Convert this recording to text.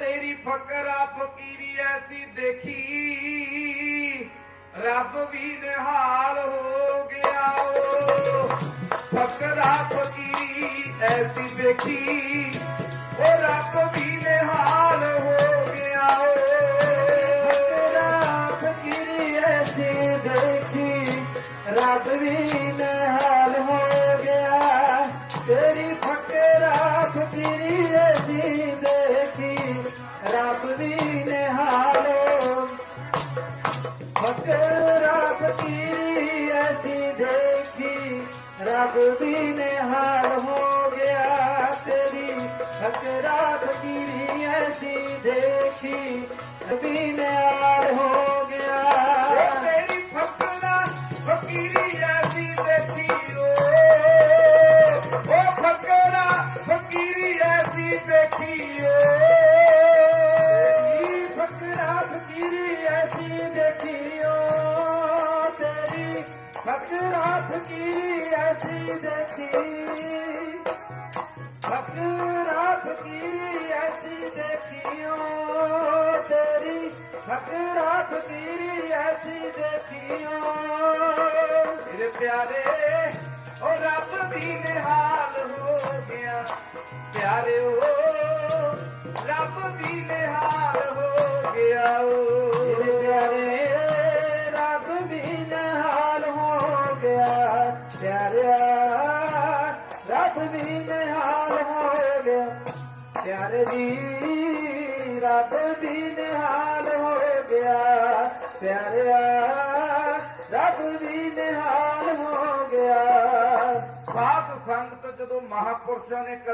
ਤੇਰੀ ਫਕਰਾ ਫਕੀਰੀ ਐਸੀ ਦੇਖੀ? ਰੱਬ ਵੀ ਨਿਹਾਲ ਹੋ ਗਿਆ ਓ। ਫਕਰਾ ਫਕੀਰੀ ਐਸੀ ਦੇਖੀ? ਉਹ ਰੱਬ ਵੀ ਨਿਹਾਲ ਹੋ ਗਿਆ ਓ। ਤੇਰਾ ਫਕੀਰੀ ਐਸੀ ਦੇਖੀ? ਰੱਬ ਵੀ ਨਿਹਾਲ ਹੋ ਗਿਆ। ਤੇਰੀ ਫਕਰਾ ਫਕੀਰੀ ਐਸੀ ਦੇਖੀ? ਰੱਬ ਵੀ ਨਿਹਾਲ ਹੋ ਫਕਰਾ ਫਕੀਰੀ ਐਸੀ ਦੇਖੀ ਰੱਬ ਵੀ ਨਿਹਾਲ ਹੋ ਗਿਆ ਤੇਰੀ ਫਕਰਾ ਕੀ ਅਸੀਂ ਦੇਖੀ ਵੀ ਨਿਹਾਲ ਹੋ ਗਿਆ ਤੇਰੀ ਫਕਰਾ ਫਕੀਰੀ ਐਸੀ ਦੇਖੀ ਓ ਫਕਰਾ ਫਕੀਰੀ ਐਸੀ ਦੇਖੀ ਓ ਫਕਰਾ ਫਕੀਰੀ ਐਸੀ ਦੇਖੀ? ਫਕਰਾ ਫਕੀਰੀ ਐਸੀ ਦੇਖਿਓ ਤੇਰੀ ਫਕਰਾ ਫਕੀਰੀ ਐਸੀ ਦੇਖਿਓ ਮੇਰੇ ਪਿਆਰੇ ਉਹ ਰੱਬ ਵੀ ਨਿਹਾਲ ਹੋ ਗਿਆ। ਪਿਆਰੇ ਓ, ਰੱਬ ਵੀ ਨਿਹਾਲ ਹੋ ਗਿਆ। ਮੇਰੇ ਪਿਆਰਿਆ ਰੱਬ ਵੀ ਨਿਹਾਲ ਹੋ ਗਿਆ ਪਿਆਰੇ ਦੀ ਰੱਬ ਵੀ ਨਿਹਾਲ ਹੋ ਗਿਆ ਪਿਆਰਿਆ ਰੱਬ ਵੀ ਨਿਹਾਲ ਹੋ ਗਿਆ ਸਾਧ ਸੰਗਤ ਜਦੋਂ ਮਹਾਪੁਰਸ਼ਾਂ ਨੇ ਕਲਾ